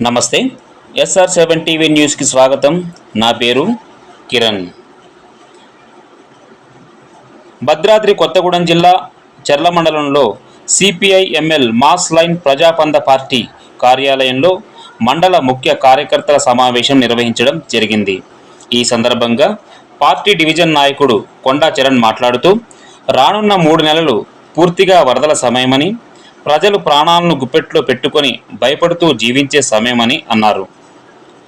నమస్తే. SR seven TV న్యూస్కి స్వాగతం. నా పేరు కిరణ్. భద్రాద్రి కొత్తగూడెం జిల్లా చెర్ల మండలంలో CPI ML mass line Prajapantha party కార్యాలయంలో మండల ముఖ్య కార్యకర్తల సమావేశం నిర్వహించడం జరిగింది. ఈ సందర్భంగా పార్టీ డివిజన్ నాయకుడు కొండా చరణ్ మాట్లాడుతూ రానున్న మూడు నెలలు పూర్తిగా వరదల సమయమని ప్రజలు ప్రాణాలను గుప్పెట్లో పెట్టుకొని భయపడుతూ జీవించే సమయమని అన్నారు.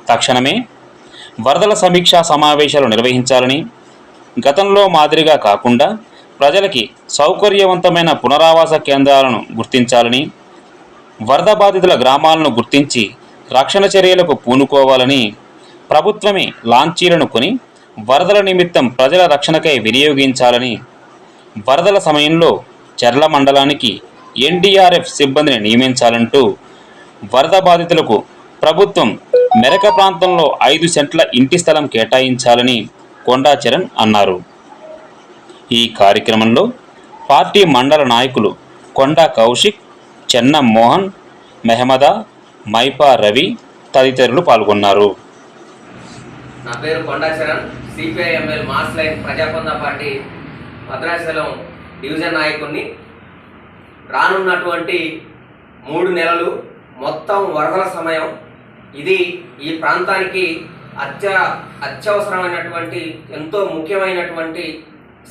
తక్షణమే వరదల సమీక్షా సమావేశాలు నిర్వహించాలని గతంలో మాదిరిగా కాకుండా ప్రజలకి సౌకర్యవంతమైన పునరావాస కేంద్రాలను గుర్తించాలని వరద బాధితుల గ్రామాలను గుర్తించి రక్షణ చర్యలకు పూనుకోవాలని ప్రభుత్వమే లాంచీలను కొని వరదల నిమిత్తం ప్రజల రక్షణకై వినియోగించాలని వరదల సమయంలో చెర్ల మండలానికి ఎన్డీఆర్ఎఫ్ సిబ్బందిని నియమించాలంటూ వరద బాధితులకు ప్రభుత్వం మెరక ప్రాంతంలో ఐదు సెంట్ల ఇంటి స్థలం కేటాయించాలని కొండా చరణ్ అన్నారు. ఈ కార్యక్రమంలో పార్టీ మండల నాయకులు కొండా కౌశిక్ చెన్న మోహన్ మెహమదా మైపా రవి తదితరులు పాల్గొన్నారు. నా పేరు Konda Charan CPI ML mass line Prajapantha party Bhadrachalam division నాయకుడిని రానున్నటువంటి మూడు నెలలు మొత్తం వరదల సమయం. ఇది ఈ ప్రాంతానికి అత్య అత్యవసరమైనటువంటి ఎంతో ముఖ్యమైనటువంటి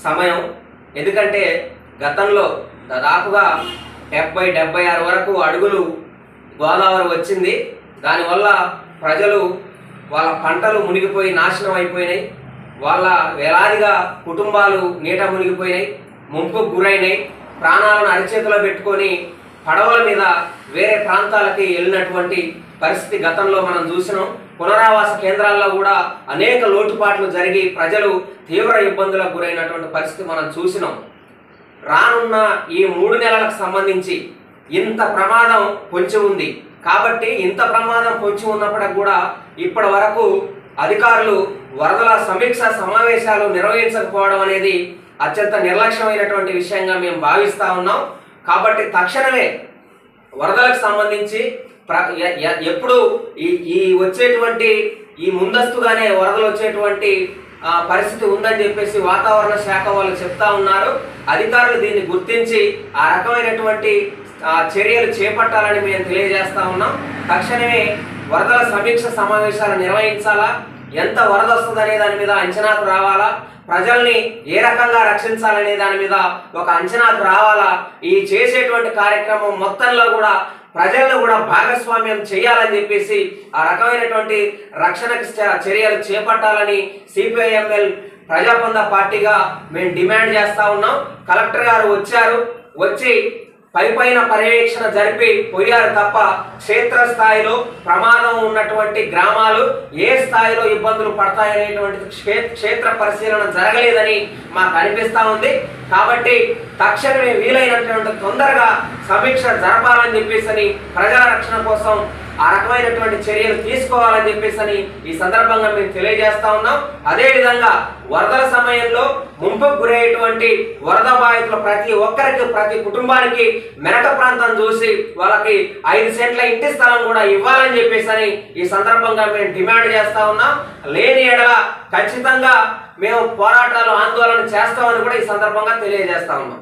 సమయం. ఎందుకంటే గతంలో దాదాపుగా డెబ్బై డెబ్బై ఆరు వరకు అడుగులు గోదావరి వచ్చింది. దానివల్ల ప్రజలు వాళ్ళ పంటలు మునిగిపోయి నాశనం అయిపోయినాయి. వాళ్ళ వేలాదిగా కుటుంబాలు నీట మునిగిపోయినాయి. ముంపుకు గురైనాయి. ప్రాణాలను అరిచేతిలో పెట్టుకొని పడవల మీద వేరే ప్రాంతాలకి వెళ్ళినటువంటి పరిస్థితి గతంలో మనం చూసినాం. పునరావాస కేంద్రాల్లో కూడా అనేక లోటుపాట్లు జరిగి ప్రజలు తీవ్ర ఇబ్బందులకు గురైనటువంటి పరిస్థితి మనం చూసినాం. రానున్న ఈ మూడు నెలలకు సంబంధించి ఇంత ప్రమాదం పొంచి ఉంది. కాబట్టి ఇంత ప్రమాదం పొంచి ఉన్నప్పటికి కూడా ఇప్పటి వరకు అధికారులు వరదల సమీక్ష సమావేశాలు నిర్వహించకపోవడం అనేది అత్యంత నిర్లక్ష్యమైనటువంటి విషయంగా మేము భావిస్తూ ఉన్నాం. కాబట్టి తక్షణమే వరదలకు సంబంధించి ప్ర ఎప్పుడు ఈ ఈ వచ్చేటువంటి ఈ ముందస్తుగానే వరదలు వచ్చేటువంటి పరిస్థితి ఉందని చెప్పేసి వాతావరణ శాఖ వాళ్ళు చెప్తా ఉన్నారు. అధికారులు దీన్ని గుర్తించి ఆ రకమైనటువంటి చర్యలు చేపట్టాలని మేము తెలియజేస్తా ఉన్నాం. తక్షణమే వరదల సమీక్ష సమావేశాలు నిర్వహించాలా? ఎంత వరద వస్తుందనే దాని మీద అంచనాకు రావాలా? ప్రజల్ని ఏ రకంగా రక్షించాలనే దాని మీద ఒక అంచనాకు రావాలా? ఈ చేసేటువంటి కార్యక్రమం మొత్తంలో కూడా ప్రజలను కూడా భాగస్వామ్యం చేయాలని చెప్పేసి ఆ రకమైనటువంటి రక్షణకు చ- చర్యలు చేపట్టాలని సిపిఐఎంఎల్ ప్రజాపంద పార్టీగా మేము డిమాండ్ చేస్తా ఉన్నాం. కలెక్టర్ గారు వచ్చారు. వచ్చి పైపైన పర్యవేక్షణ జరిపి పోయారు తప్ప క్షేత్ర స్థాయిలో ప్రమాదం ఉన్నటువంటి గ్రామాలు ఏ స్థాయిలో ఇబ్బందులు పడతాయనేటువంటి క్షే- క్షేత్ర పరిశీలన జరగలేదని మాకు అనిపిస్తూ ఉంది. కాబట్టి తక్షణమే వీలైనటువంటి తొందరగా సమీక్ష జరపాలని చెప్పేసి ప్రజా రక్షణ కోసం ఆ రకమైనటువంటి చర్యలు తీసుకోవాలని చెప్పేసి ఈ సందర్భంగా మేము తెలియజేస్తా ఉన్నాం. అదేవిధంగా వరదల సమయంలో ముంపుకు గురయ్యేటువంటి వరద బాధితులు ప్రతి ఒక్కరికి ప్రతి కుటుంబానికి మెరక ప్రాంతం చూసి వాళ్ళకి ఐదు సెంట్ల ఇంటి స్థలం కూడా ఇవ్వాలని చెప్పేసి ఈ సందర్భంగా మేము డిమాండ్ చేస్తా ఉన్నాం. లేని ఎడల ఖచ్చితంగా మేము పోరాటాలు ఆందోళన చేస్తామని కూడా ఈ సందర్భంగా తెలియజేస్తా ఉన్నాం.